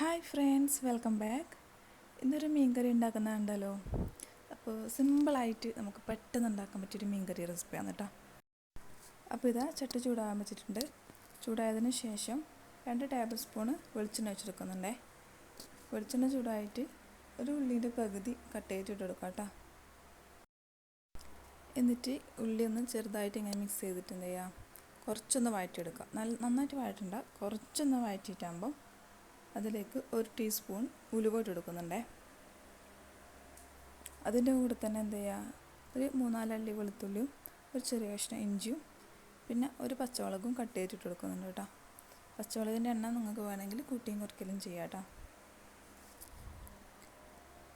Hi friends welcome back ഇന്നൊരു മീൻകറി ഉണ്ടാക്കുന്നുണ്ടല്ലോ അപ്പോൾ സിമ്പിളായിട്ട് നമുക്ക് പെട്ടെന്ന് ഉണ്ടാക്കാൻ പറ്റിയൊരു മീൻകറി റെസിപ്പിയാണ് കേട്ടോ. അപ്പോൾ ഇതാ ചട്ടി ചൂടാകാൻ വെച്ചിട്ടുണ്ട്. ചൂടായതിന് ശേഷം രണ്ട് ടേബിൾ സ്പൂണ് വെളിച്ചെണ്ണ വെച്ചെടുക്കുന്നുണ്ടേ വെളിച്ചെണ്ണ ചൂടായിട്ട് ഒരു ഉള്ളീന്റെ പകുതി കട്ട് ചെയ്തിട്ട് കൊടുക്കാം കേട്ടോ. എന്നിട്ട് ഉള്ളി ഒന്ന് ചെറുതായിട്ട് ഇങ്ങനെ മിക്സ് ചെയ്തിട്ട് എന്ത് ചെയ്യുക കുറച്ചൊന്ന് വഴറ്റിയെടുക്കുക നല്ല നന്നായിട്ട് വഴറ്റണ്ട. കുറച്ചൊന്ന് വഴറ്റിയിട്ടാകുമ്പോൾ അതിലേക്ക് ഒരു ടീസ്പൂൺ ഉലുവ ഇട്ട് അതിന്റെ കൂടെ തന്നെ എന്ത് ചെയ്യുക? ഒരു മൂന്നാലല്ലി വെളുത്തുള്ളിയും ഒരു ചെറിയ കഷ്ണം ഇഞ്ചിയും പിന്നെ ഒരു പച്ചമുളകും കട്ട് ചെയ്തിട്ട് കൊടുക്കുന്നുണ്ട് കേട്ടോ. പച്ചമുളകിന്റെ എണ്ണ നിങ്ങൾക്ക് വേണമെങ്കിൽ കൂട്ടിയും കുറയ്ക്കലും ചെയ്യാം കേട്ടോ.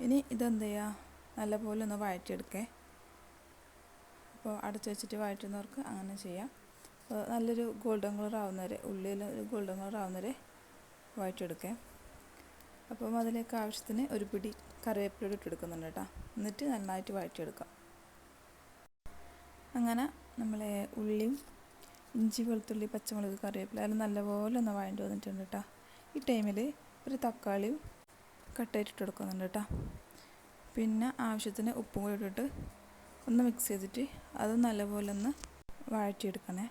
ഇനി ഇതെന്ത് ചെയ്യുക? നല്ലപോലെ ഒന്ന് വഴറ്റിയെടുക്കേ. അപ്പോൾ അടച്ചു വെച്ചിട്ട് വഴറ്റുന്നവർക്ക് അങ്ങനെ ചെയ്യാം. നല്ലൊരു ഗോൾഡൻ കളർ ആവുന്നവരെ ഉള്ളിൽ ഒരു ഗോൾഡൻ കളർ ആവുന്നവരെ വഴറ്റിയെടുക്കേ. അപ്പം അതിലേക്ക് ആവശ്യത്തിന് ഒരു പിടി കറിവേപ്പില ഇട്ട് എടുക്കുന്നുണ്ട് കേട്ടോ. എന്നിട്ട് നന്നായിട്ട് വഴറ്റിയെടുക്കാം. അങ്ങനെ നമ്മളെ ഉള്ളിയും ഇഞ്ചി വെളുത്തുള്ളി പച്ചമുളക് കറിവേപ്പില എല്ലാം നല്ലപോലെ ഒന്ന് വഴണ്ടി വന്നിട്ടുണ്ട് കേട്ടോ. ഈ ടൈമിൽ ഒരു തക്കാളിയും കട്ടയിട്ടിട്ട് കൊടുക്കുന്നുണ്ട് കേട്ടോ. പിന്നെ ആവശ്യത്തിന് ഉപ്പും കൂടി ഇട്ടിട്ട് ഒന്ന് മിക്സ് ചെയ്തിട്ട് അത് നല്ലപോലെ ഒന്ന് വഴറ്റിയെടുക്കണേ.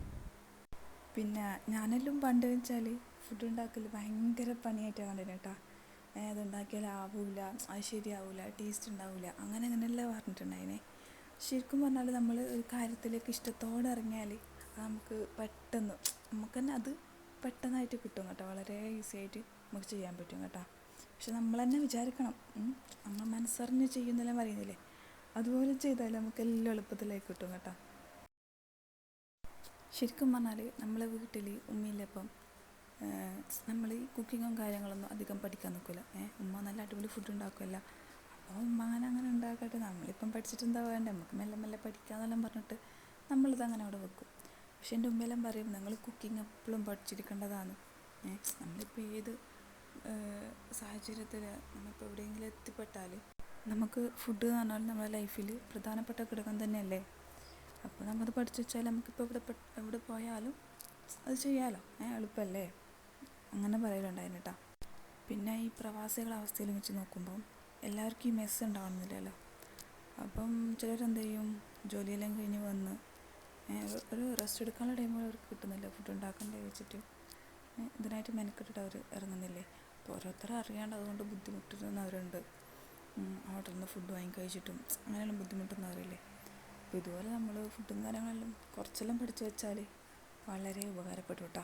പിന്നെ ഞാനെല്ലാം പണ്ട് വെച്ചാൽ ഫുഡ് ഉണ്ടാക്കൽ ഭയങ്കര പണിയായിട്ടാണ് കണ്ടിന് കേട്ടോ അത് ഉണ്ടാക്കിയാൽ ആവില്ല അത് ശരിയാവില്ല ടേസ്റ്റ് ഉണ്ടാവില്ല അങ്ങനെ അങ്ങനെയല്ല പറഞ്ഞിട്ടുണ്ടായിനെ. ശരിക്കും പറഞ്ഞാൽ നമ്മൾ ഒരു കാര്യത്തിലേക്ക് ഇഷ്ടത്തോടെ ഇറങ്ങിയാൽ നമുക്ക് പെട്ടെന്ന് നമുക്ക് തന്നെ അത് പെട്ടെന്നായിട്ട് കിട്ടും കേട്ടോ. വളരെ ഈസി ആയിട്ട് നമുക്ക് ചെയ്യാൻ പറ്റും കേട്ടോ. പക്ഷെ നമ്മൾ തന്നെ വിചാരിക്കണം നമ്മൾ മനസ്സറിഞ്ഞ് ചെയ്യുന്നെല്ലാം പറയുന്നില്ലേ? അതുപോലെ ചെയ്താൽ നമുക്ക് എല്ലാം എളുപ്പത്തിലേക്ക് കിട്ടും കേട്ടോ. ശരിക്കും പറഞ്ഞാൽ നമ്മളെ വീട്ടിൽ ഉമ്മയില്ലപ്പം നമ്മൾ ഈ കുക്കിങ്ങും കാര്യങ്ങളൊന്നും അധികം പഠിക്കാൻ നിൽക്കില്ല ഏഹ് ഉമ്മ നല്ല അടിപൊളി ഫുഡ് ഉണ്ടാക്കുമല്ല അപ്പോൾ ഉമ്മ അങ്ങനെ അങ്ങനെ ഉണ്ടാക്കട്ടെ. നമ്മളിപ്പം പഠിച്ചിട്ട് എന്താ വേണ്ടേ? നമുക്ക് മെല്ലെ മെല്ലെ പഠിക്കാന്നെല്ലാം പറഞ്ഞിട്ട് നമ്മളിത് അങ്ങനെ അവിടെ വെക്കും. പക്ഷെ എന്റെ ഉമ്മയെല്ലാം പറയും നിങ്ങൾ കുക്കിംഗ് എപ്പോഴും പഠിച്ചിരിക്കേണ്ടതാണ്. ഏഹ് നമ്മളിപ്പോൾ ഏത് സാഹചര്യത്തിൽ നമ്മളിപ്പോൾ എവിടെയെങ്കിലും എത്തിപ്പെട്ടാൽ നമുക്ക് ഫുഡ് എന്ന് പറഞ്ഞാൽ നമ്മുടെ ലൈഫിൽ പ്രധാനപ്പെട്ട ഘടകം തന്നെയല്ലേ? അപ്പോൾ നമ്മൾ പഠിച്ചു വെച്ചാൽ നമുക്കിപ്പോൾ എവിടെ എവിടെ പോയാലും അത് ചെയ്യാമല്ലോ ഏഹ് എളുപ്പമല്ലേ അങ്ങനെ പറയലുണ്ടായിരുന്നു കേട്ടോ. പിന്നെ ഈ പ്രവാസികളുടെ അവസ്ഥയിൽ വെച്ച് നോക്കുമ്പം എല്ലാവർക്കും ഈ മെസ്സ് ഉണ്ടാവണമെന്നില്ലല്ലോ. അപ്പം ചിലരെന്ത് ചെയ്യും ജോലിയെല്ലാം കഴിഞ്ഞ് വന്ന് ഒരു റെസ്റ്റ് എടുക്കാനുള്ള ടൈമിൽ അവർക്ക് കിട്ടുന്നില്ല. ഫുഡ് ഉണ്ടാക്കണ്ടേ വെച്ചിട്ട് ഇതിനായിട്ട് മെനക്കെട്ടിട്ട് അവർ ഇറങ്ങുന്നില്ലേ? അപ്പോൾ ഓരോരുത്തരും അറിയാണ്ട് അതുകൊണ്ട് ബുദ്ധിമുട്ടുന്നവരുണ്ട്. അവിടെ നിന്ന് ഫുഡ് വാങ്ങി കഴിച്ചിട്ടും അങ്ങനെയുള്ള ബുദ്ധിമുട്ടുന്നവരില്ലേ? അപ്പോൾ ഇതുപോലെ നമ്മൾ ഫുഡും കാര്യങ്ങളെല്ലാം കുറച്ചെല്ലാം പഠിച്ചു വെച്ചാൽ വളരെ ഉപകാരപ്പെട്ടു കേട്ടോ.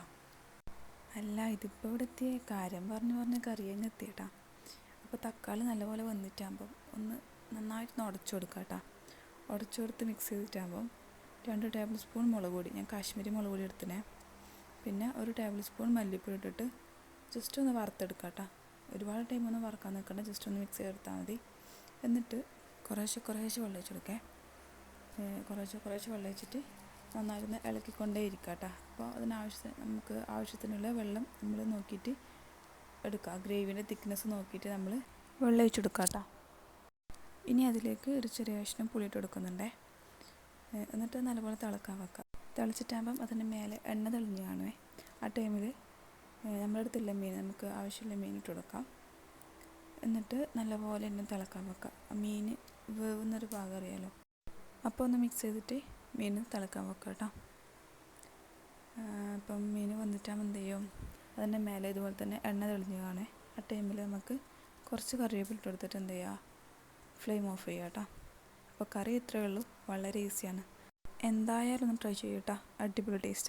അല്ല ഇതിപ്പോൾ ഇവിടെ എത്തിയ കാര്യം പറഞ്ഞ് പറഞ്ഞ് കറിയങ്ങ് എത്തിയേട്ടാ. അപ്പോൾ തക്കാളി നല്ലപോലെ വന്നിട്ടാകുമ്പം ഒന്ന് നന്നായിട്ടൊന്ന് ഉടച്ചു കൊടുക്കുക കേട്ടോ ഉടച്ചു കൊടുത്ത് മിക്സ് ചെയ്തിട്ടാകുമ്പം രണ്ട് ടേബിൾ സ്പൂൺ മുളക് പൊടി ഞാൻ കാശ്മീരി മുളക് പൊടി എടുത്തിനെ. പിന്നെ ഒരു ടേബിൾ സ്പൂൺ മല്ലിപ്പൊടി ഇട്ടിട്ട് ജസ്റ്റ് ഒന്ന് വറുത്തെടുക്കുക കേട്ടോ ഒരുപാട് ടൈം ഒന്നും വറക്കാൻ നിൽക്കണ്ട ജസ്റ്റ് ഒന്ന് മിക്സ് ചെയ്തെടുത്താൽ മതി. എന്നിട്ട് കുറേശ്ശെ കുറേശ്ശെ വെള്ളം ഒഴിച്ചെടുക്കേ കുറേശ്ശെ കുറേശ്ശെ വെള്ളം ഒഴിച്ചിട്ട് നന്നായിരുന്നു ഇളക്കിക്കൊണ്ടേ ഇരിക്കുക കേട്ടോ അപ്പോൾ അതിനാവശ്യത്തിന് നമുക്ക് ആവശ്യത്തിനുള്ള വെള്ളം നമ്മൾ നോക്കിയിട്ട് എടുക്കുക ഗ്രേവിന്റെ തിക്നെസ് നോക്കിയിട്ട് നമ്മൾ വെള്ളം ഒഴിച്ചെടുക്കുക ഇനി അതിലേക്ക് ഒരു ചെറിയ കഷ്ണം പുളിയിട്ട് കൊടുക്കുന്നുണ്ടേ. എന്നിട്ട് നല്ലപോലെ തിളക്കാൻ വെക്കുക തിളച്ചിട്ടാകുമ്പം അതിന്റെ മേലെ എണ്ണ തെളിഞ്ഞ് കാണുമേ ആ ടൈമിൽ നമ്മുടെ അടുത്തുള്ള മീൻ നമുക്ക് ആവശ്യമുള്ള മീൻ ഇട്ട് കൊടുക്കാം. എന്നിട്ട് നല്ലപോലെ എണ്ണ തിളക്കാൻ വെക്കുക മീൻ വേവുന്നൊരു ഭാഗം അറിയാമല്ലോ അപ്പോൾ ഒന്ന് മിക്സ് ചെയ്തിട്ട് മീൻ തിളക്കാൻ വെക്കുക കേട്ടോ. അപ്പം മീൻ വന്നിട്ടാകുമ്പോൾ എന്ത് ചെയ്യും? അതിന്റെ മേലെ ഇതുപോലെ തന്നെ എണ്ണ തെളിഞ്ഞു കാണേ. ആ ടൈമിൽ നമുക്ക് കുറച്ച് കറിവേപ്പില ഇട്ട് കൊടുത്തിട്ട് എന്ത് ചെയ്യുക ഫ്ലെയിം ഓഫ് ചെയ്യുക കേട്ടോ. അപ്പോൾ കറി ഇത്രയേ ഉള്ളൂ. വളരെ ഈസിയാണ് എന്തായാലും ഒന്ന് ട്രൈ ചെയ്യൂട്ടാ അടിപൊളി ടേസ്റ്റാണ്